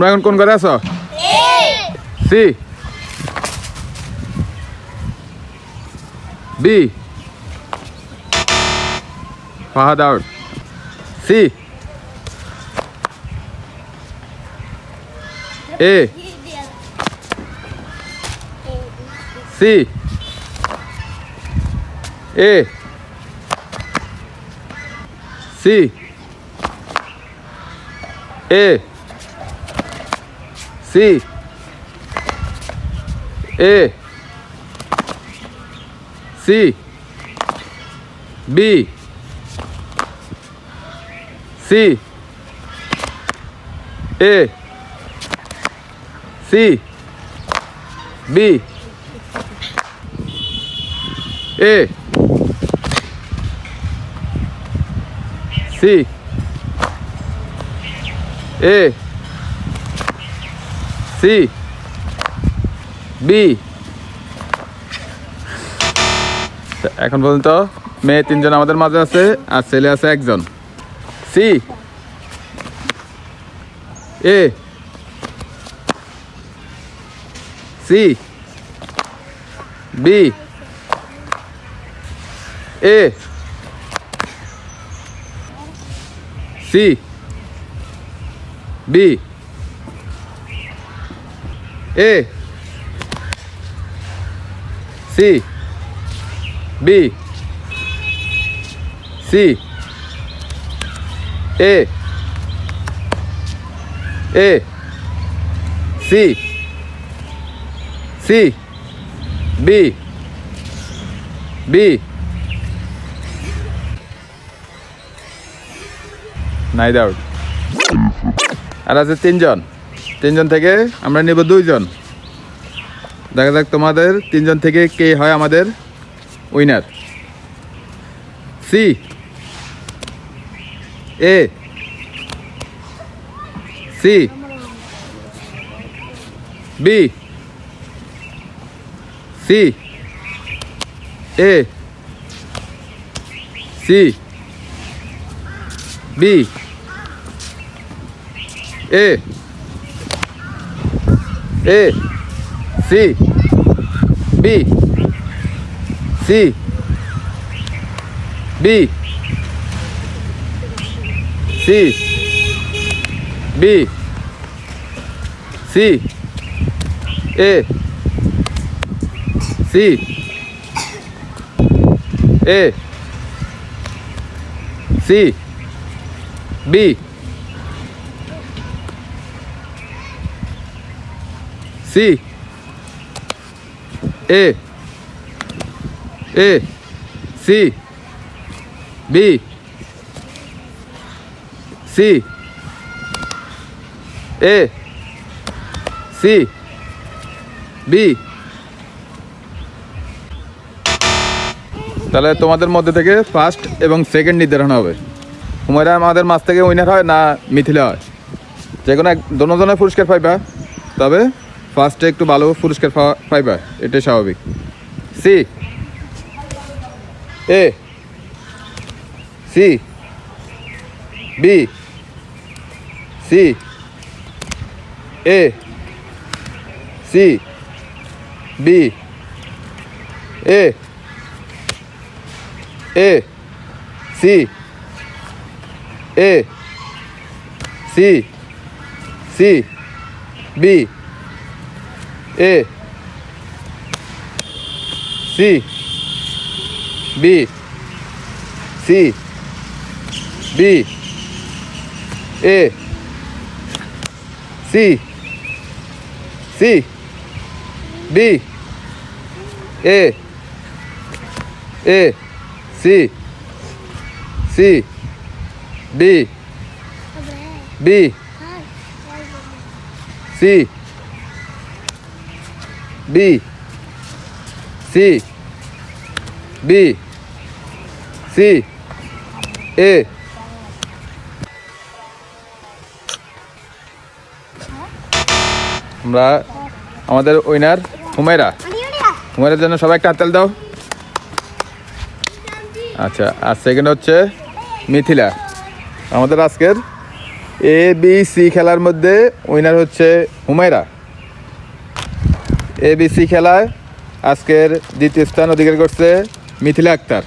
তোমরা এখন কোন ঘরে আছো? C. B. Fahad out. C. A. C. A. C. A. C A C B C A C B A C A C B এখন পর্যন্ত মেয়ে তিনজন আমাদের মাঝে আছে আর ছেলে আছে একজন। C A C B A C B A C B C A A C C B B night out আর আছে তিনজন। তিনজন থেকে আমরা নেব দুইজন। দেখা যাক তোমাদের তিনজন থেকে কে হয় আমাদের winner C A C B C A C B A A C B C B C B C A C A C B C A A C B C A C B তাহলে তোমাদের মধ্যে থেকে first এবং second নির্ধারণ হবে। হুমায়রা আমাদের মাছ থেকে winner হয় না মিথিলা হয়? যে কোনো এক দোনোজনে পুরস্কার পাইবা। তবে ফার্স্টে একটু ভালো পুরস্কার পাইবা এটাই স্বাভাবিক। C A C B C A C B A A C A C C B A C B C B A C C B A A C C B B C B C B C A আমরা আমাদের winner Humaira. হুমায়রার জন্য সবাই একটা হাততালি দাও। আচ্ছা আর second হচ্ছে মিথিলা। আমাদের আজকের এ বি সি খেলার মধ্যে উইনার হচ্ছে হুমায়রা। এ বি সি খেলায় আজকের দ্বিতীয় স্থান অধিকার করছে মিথিলা আক্তার।